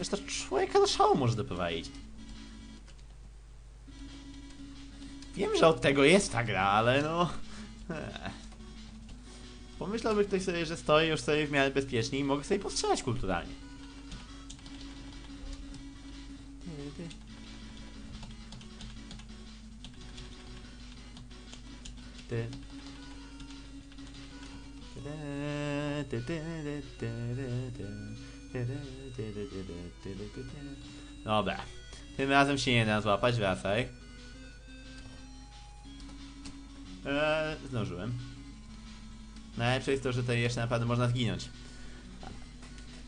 Przecież to człowieka do szału może doprowadzić. Wiem, że od tego jest ta gra, ale no... Ech. Pomyślałby ktoś sobie, że stoi już sobie w miarę bezpiecznie i mogę sobie postrzelać kulturalnie. Ty. Dobra. Tym razem się nie da złapać, wracaj. Eee, zdążyłem. Najlepsze jest to, że tutaj jeszcze naprawdę można zginąć.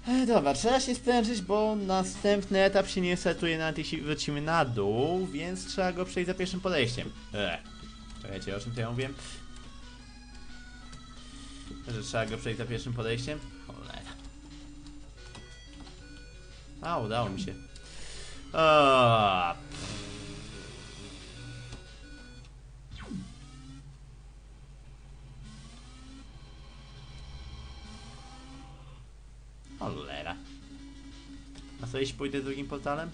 E, dobra, trzeba się sprężyć, bo następny etap się nie startuje nawet jeśli wrócimy na dół, więc trzeba go przejść za pierwszym podejściem. Eee. Czekajcie, o czym to ja mówiłem? Że trzeba go przejść za pierwszym podejściem? A, udało mi się. O, Cholera. A co jeśli pójdę drugim portalem?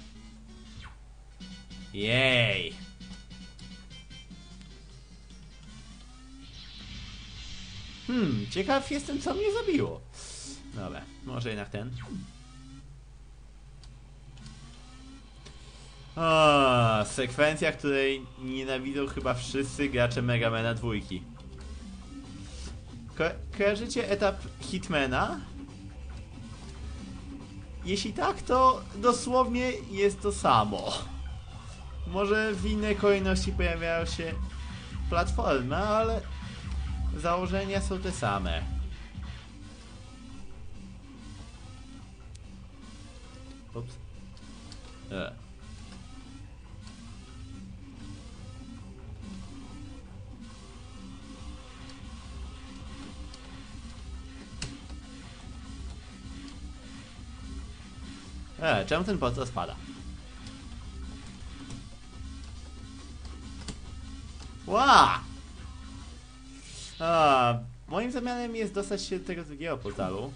Jej! Hmm, ciekaw jestem co mnie zabiło. Dobra, może jednak ten. O, sekwencja, której nienawidzą chyba wszyscy gracze Megamana dwójki. Ko kojarzycie etap Hitmana? Jeśli tak, to dosłownie jest to samo. Może w innej kolejności pojawiają się platformy, ale założenia są te same. Ups. E. E, czemu ten portal spada? Ła! A, moim zamiarem jest dostać się do tego drugiego portalu.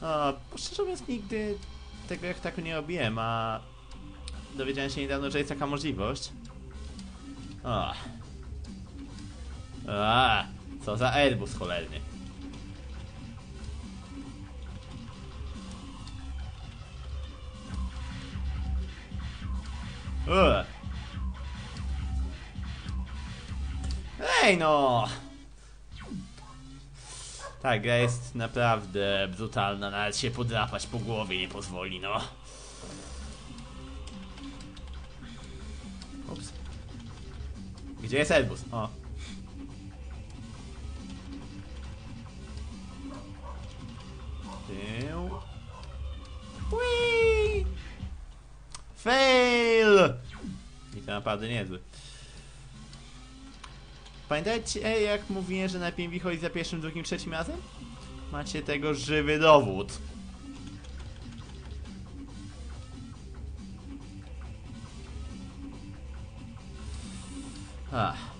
A, szczerze mówiąc nigdy tego jak tak nie robiłem, a dowiedziałem się niedawno, że jest taka możliwość. O. A, co za Airbus cholerny. Ugh. Ej no! Ta gra jest naprawdę brutalna, nawet się podrapać po głowie nie pozwoli, no. Ups. Gdzie jest Elbus? O. Tył. Whee! Fail! I to naprawdę niezły. Pamiętajcie, jak mówiłem, że najlepiej wychodzić za pierwszym, drugim, trzecim razem? Macie tego żywy dowód. Ach.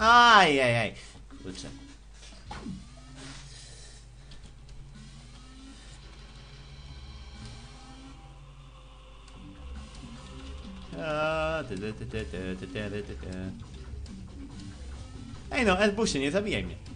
Aj, aj, aj. Kurczę. Ej no, Elbusie, nie zabijaj mnie.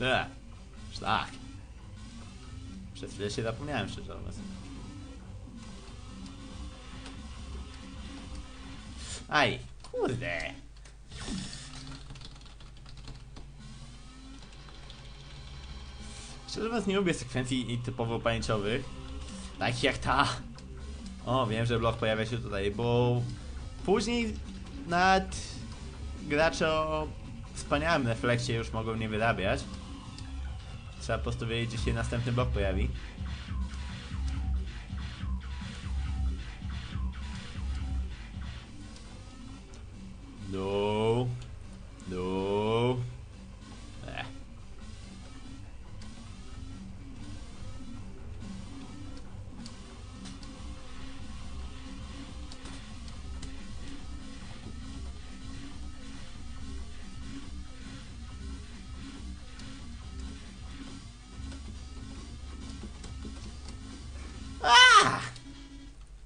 Nie. Tak. tak. Przez chwilę się zapomniałem szczerze mówiąc. Aj, kurde. Szczerze mówiąc nie lubię sekwencji typowo pamięciowych. Takich jak ta. O, wiem, że blok pojawia się tutaj, bo później nad gracze o wspaniałym refleksie już mogą nie wyrabiać. Trzeba po prostu wiedzieć, gdzie się następny blok pojawi. No. No. Ah!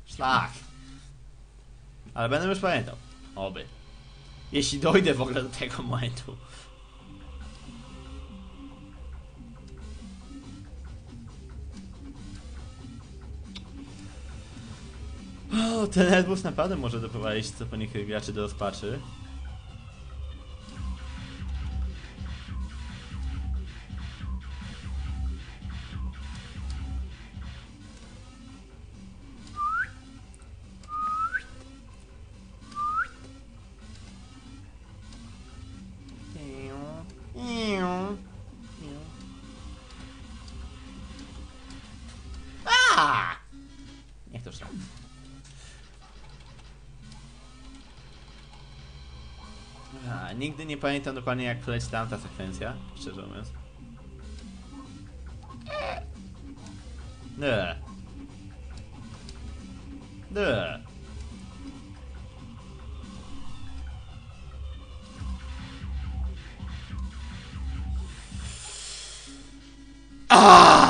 Szlak. Ale będę już pamiętał. Oby. Jeśli dojdę w ogóle do tego momentu. O, ten Airbus naprawdę może doprowadzić co po niektórych graczy do rozpaczy. A, nigdy nie pamiętam dokładnie jak leci tamta sekwencja, szczerze mówiąc. Nie. Nie. Ah!